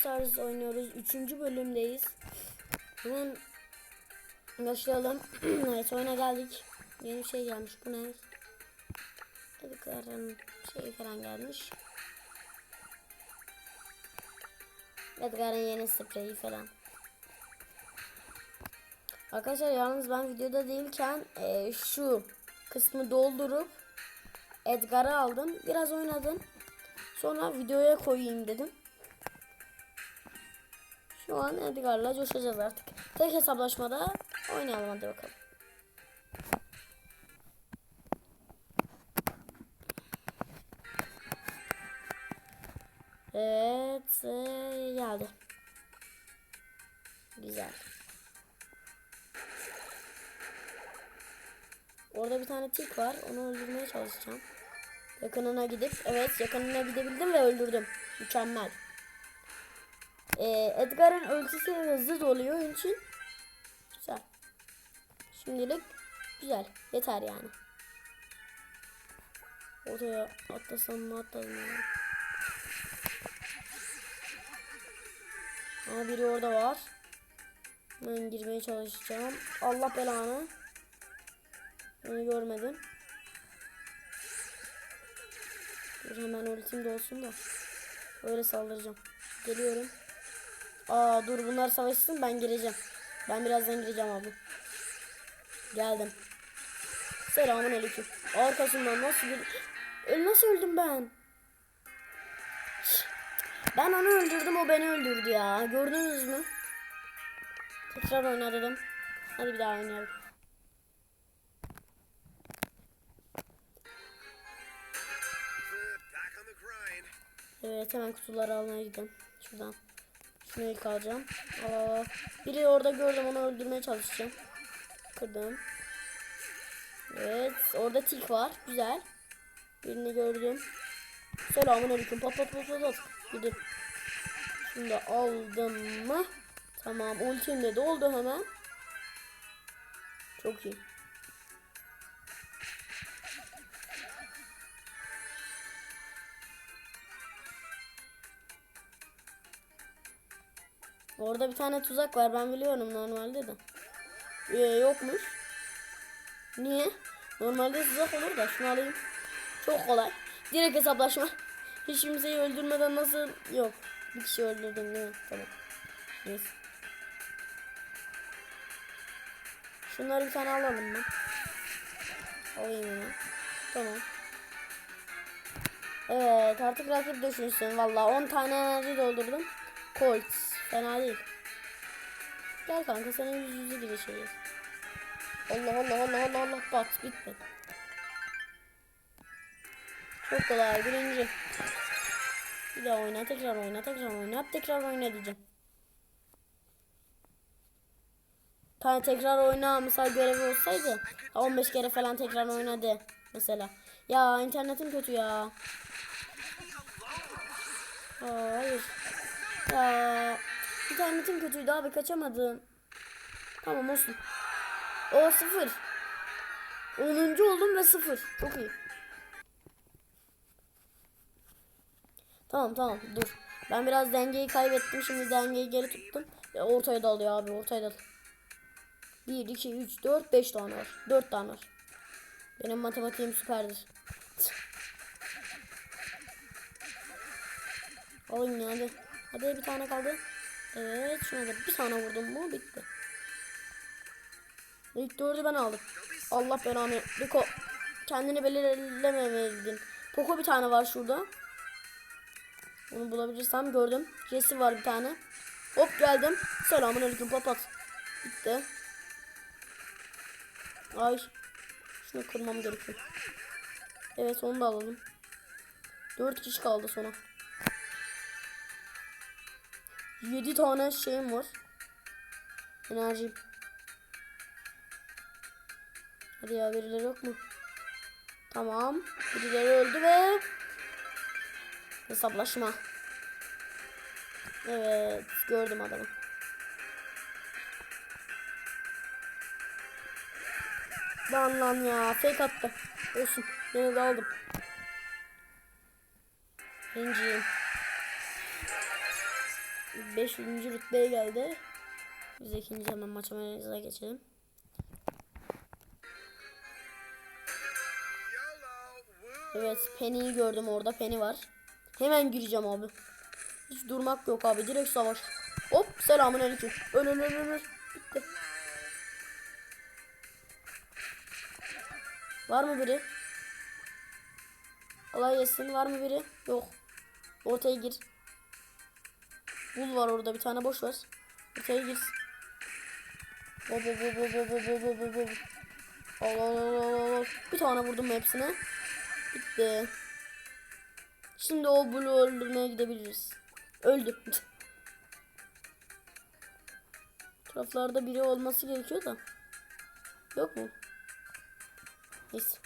Stars oynuyoruz. Üçüncü bölümdeyiz. Hemen başlayalım. evet oyuna geldik. Yeni bir şey gelmiş. Bu ne? Edgar'ın şey falan gelmiş. Edgar'ın yeni spreyi falan. Arkadaşlar yalnız ben videoda değilken e, şu kısmı doldurup Edgar'ı aldım. Biraz oynadım. Sonra videoya koyayım dedim. Şu an Edgar'la coşacağız artık. Tek hesaplaşmada oynayalım hadi bakalım. Evet e, geldi. Güzel. Orada bir tane tik var. Onu öldürmeye çalışacağım. Yakınına gidip evet yakınına gidebildim ve öldürdüm. Mükemmel. Ee, Edgar'ın ölçüsü hızlı doluyor için güzel. Şimdilik güzel. Yeter yani. Oraya atlasam mı atladım ya. Ama biri orada var. Ben girmeye çalışacağım. Allah belanı. Onu görmedim. Dur hemen ultim de olsun da. Öyle saldıracağım. Geliyorum. Aa dur bunlar savaşsın ben gireceğim. Ben birazdan gireceğim abi. Geldim. Selamun aleyküm. Arkasından nasıl bir... Ö, Nasıl öldüm ben? Ben onu öldürdüm o beni öldürdü ya. Gördünüz mü? Tekrar oyna dedim. Hadi bir daha oynayalım. Evet hemen kutuları almaya gidelim. Şuradan. İlk alacağım. Aa, biri orada gördüm onu öldürmeye çalışacağım. Kırdım. Evet orada tik var. Güzel. Birini gördüm. Selamun aleyküm. Pat pat pat pat pat. Gidip. Da aldım mı? Tamam ultim de doldu hemen. Çok iyi. Orada bir tane tuzak var ben biliyorum normalde de. Ee, yokmuş. Niye? Normalde tuzak olur da şunu alayım. Çok kolay. Direkt hesaplaşma. Hiç kimseyi öldürmeden nasıl? Yok. Bir kişi öldürdüm mi? Tamam. Neyse. Şunları bir tane alalım mı? Alayım onu. Tamam. Evet artık rakip düşünsün. Valla 10 tane enerji doldurdum. Colt. Fena değil. Gel kanka sana yüz yüze girişeceğiz. Allah Allah Allah Allah Allah bat bitti. Çok kolay birinci. Bir daha oyna tekrar oyna tekrar oyna tekrar oyna diyeceğim. Tane tekrar oyna mesela görevi olsaydı 15 kere falan tekrar oynadı mesela. Ya internetim kötü ya. Aa, hayır. Ya internetim kötüydü abi kaçamadım. Tamam olsun. O sıfır. 10. oldum ve sıfır. Çok iyi. Tamam tamam dur. Ben biraz dengeyi kaybettim. Şimdi dengeyi geri tuttum. Ve ortaya dalıyor abi ortaya dal. 1, 2, 3, 4, 5 tane var. 4 tane var. Benim matematiğim süperdir. Alın ya hadi. Hadi bir tane kaldı. Evet şuna da bir tane vurdum mu bitti. İlk dördü ben aldım. Allah belanı. Rico kendini belirlememeliydin. Poco bir tane var şurada. Onu bulabilirsem gördüm. Jesse var bir tane. Hop geldim. Selamun aleyküm papat. Bitti. Ay. Şunu kırmam gerekiyor. Evet onu da alalım. Dört kişi kaldı sonra. 7 tane şeyim var. Enerjim. Hadi ya birileri yok mu? Tamam. Birileri öldü ve hesaplaşma. Evet gördüm adamı. Lan lan ya fake attı. Olsun. Yine de aldım. Birinciyim. 5. rütbeye geldi. Biz ikinci hemen maçımıza geçelim. Evet Penny'yi gördüm orada. Penny var. Hemen gireceğim abi. Hiç durmak yok abi. Direkt savaş. Hop selamun aleyküm. Öl öl öl öl. Bitti. Var mı biri? Kolay gelsin. Var mı biri? Yok. Ortaya gir. Bul var orada bir tane boş ver. Ortaya gir. Hop hop hop hop hop hop hop hop hop. Al al al al al. Bir tane vurdum hepsine. Bitti. Şimdi o Blue'u öldürmeye gidebiliriz. Öldü. Taraflarda biri olması gerekiyor da. Yok mu? Neyse.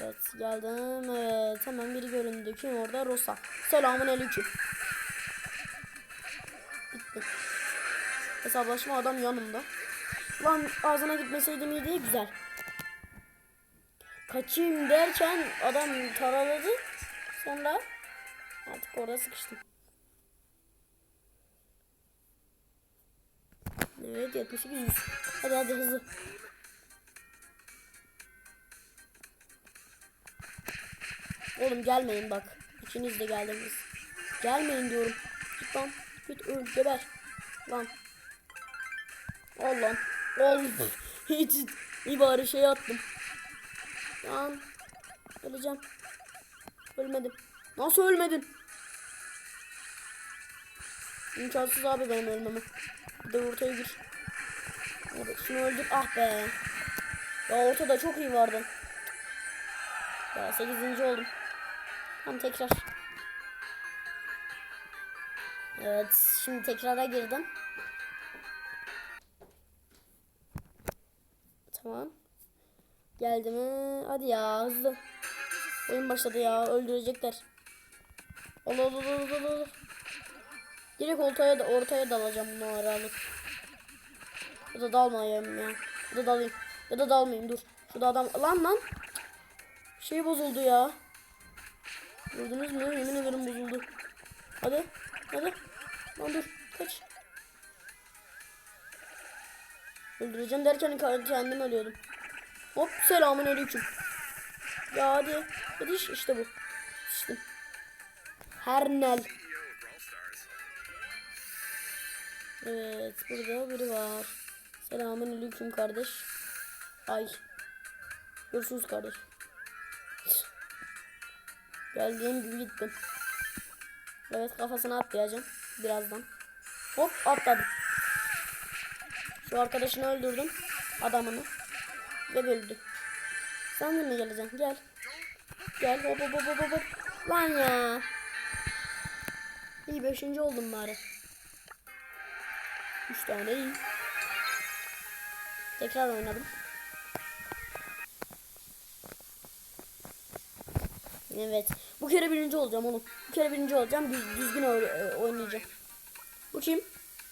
Evet geldim. Evet hemen biri göründü. Kim orada? Rosa. Selamun aleyküm. Bitti. Hesaplaşma adam yanımda. Lan ağzına gitmeseydim iyi değil güzel. Kaçayım derken adam taraladı. Sonra artık orada sıkıştım. Evet 78 100. Hadi hadi hızlı. Oğlum gelmeyin bak. İkiniz de geldiniz. Gelmeyin diyorum. Git lan. Git öl geber. Lan. Al lan. Al. Hiç iyi bari şey attım. Lan. Öleceğim. Ölmedim. Nasıl ölmedin? İmkansız abi benim ölmeme. Bir de ortaya gir. Evet şunu öldür. Ah be. Ya ortada çok iyi vardı. Ya 8. oldum. Tam tekrar. Evet şimdi tekrara girdim. Tamam. Geldi mi? Hadi ya hızlı. Oyun başladı ya öldürecekler. Ol ol ol ol ol. Direkt ortaya da ortaya dalacağım bunu ara alıp. Ya da dalmayayım ya. Ya da dalayım. Ya da dalmayayım dur. Şurada adam lan lan. Şey bozuldu ya. Gördünüz mü? Yemin ederim bozuldu. Hadi. Hadi. Lan dur. Kaç. Öldüreceğim derken kendim ölüyordum. Hop selamun aleyküm. Ya hadi. Hadi iş- işte bu. İşte. Hernel. Evet burada biri var. Selamun aleyküm kardeş. Ay. Görüşürüz kardeş. Geldiğim gibi gittim. Evet kafasına atlayacağım. Birazdan. Hop atladım. Şu arkadaşını öldürdüm. Adamını. Ve öldü. Sen de mi geleceksin? Gel. Gel hop hop hop hop hop. Lan ya. İyi beşinci oldum bari. Üç tane iyi. Tekrar oynadım. Evet. Bu kere birinci olacağım oğlum. Bu kere birinci olacağım. Düz, düzgün e, oynayacağım. Bu kim?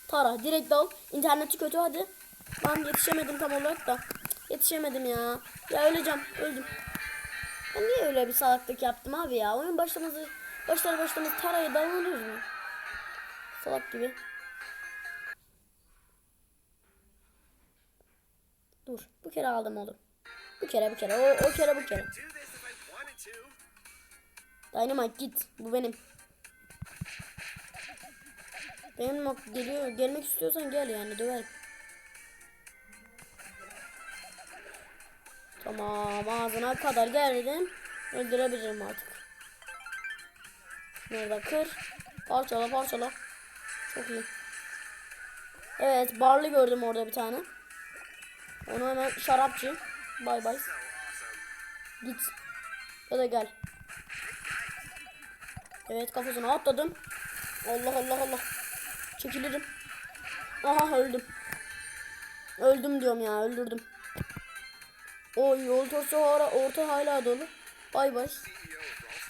Tara. Direkt dal. İnterneti kötü hadi. Ben yetişemedim tam olarak da. Yetişemedim ya. Ya öleceğim. Öldüm. Ben niye öyle bir salaklık yaptım abi ya? Oyun başlaması başlar başlamaz Tara'ya dalanıyoruz mu? Salak gibi. Dur. Bu kere aldım oğlum. Bu kere bu kere. O, o kere bu kere. Dynamite git. Bu benim. Benim bak geliyor. Gelmek istiyorsan gel yani döver. Tamam ağzına kadar geldim. Öldürebilirim artık. Nerede kır. Parçala parçala. Çok iyi. Evet barlı gördüm orada bir tane. Onu hemen şarapçı. Bay bay. Git. Ya da gel. Evet kafasına atladım. Allah Allah Allah. Çekilirim. Aha öldüm. Öldüm diyorum ya öldürdüm. Oy ortası hala, orta hala dolu. Bay bay.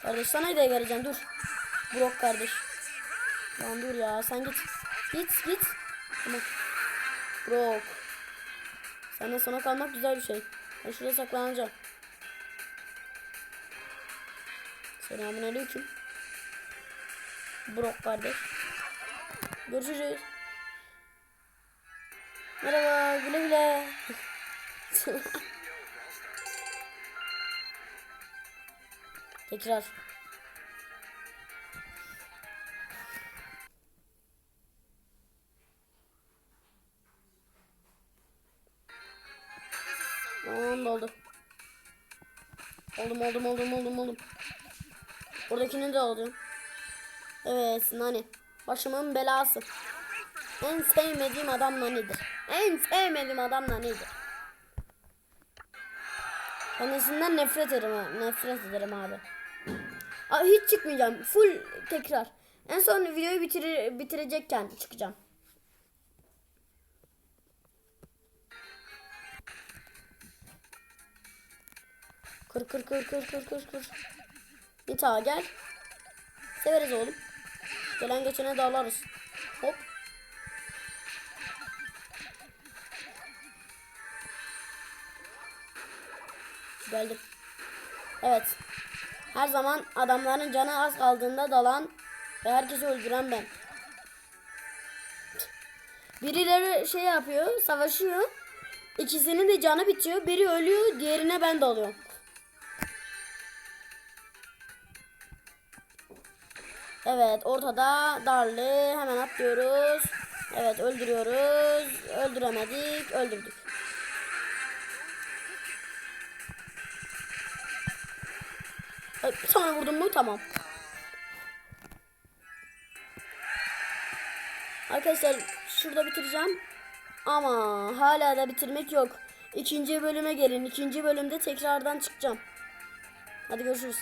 Kardeş sana da geleceğim dur. Brok kardeş. Lan dur ya sen git. Git git. Tamam. Brok. Senden sona kalmak güzel bir şey. Ben şuraya saklanacağım. Selamun aleyküm. Brok kardeş. Görüşürüz. Merhaba güle güle. Tekrar. Tamam oldu. Oldum oldum oldum oldum oldum. Oradakini de alacağım. Evet Nani. Başımın belası. En sevmediğim adam Nani'dir. En sevmediğim adam Nani'dir. Kendisinden nefret ederim, nefret ederim abi. Aa, hiç çıkmayacağım. Full tekrar. En son videoyu bitirir, bitirecekken çıkacağım. Kır kır kır kır kır kır kır. Nita gel. Severiz oğlum. Gelen geçene dağlarız. Hop. Geldim. Evet. Her zaman adamların canı az kaldığında dalan ve herkesi öldüren ben. Birileri şey yapıyor, savaşıyor. İkisinin de canı bitiyor. Biri ölüyor, diğerine ben dalıyorum. Evet, ortada Darlı. Hemen atlıyoruz. Evet, öldürüyoruz. Öldüremedik, öldürdük. Bir tane vurdum mu? Tamam. Arkadaşlar şurada bitireceğim. Ama hala da bitirmek yok. İkinci bölüme gelin. İkinci bölümde tekrardan çıkacağım. Hadi görüşürüz.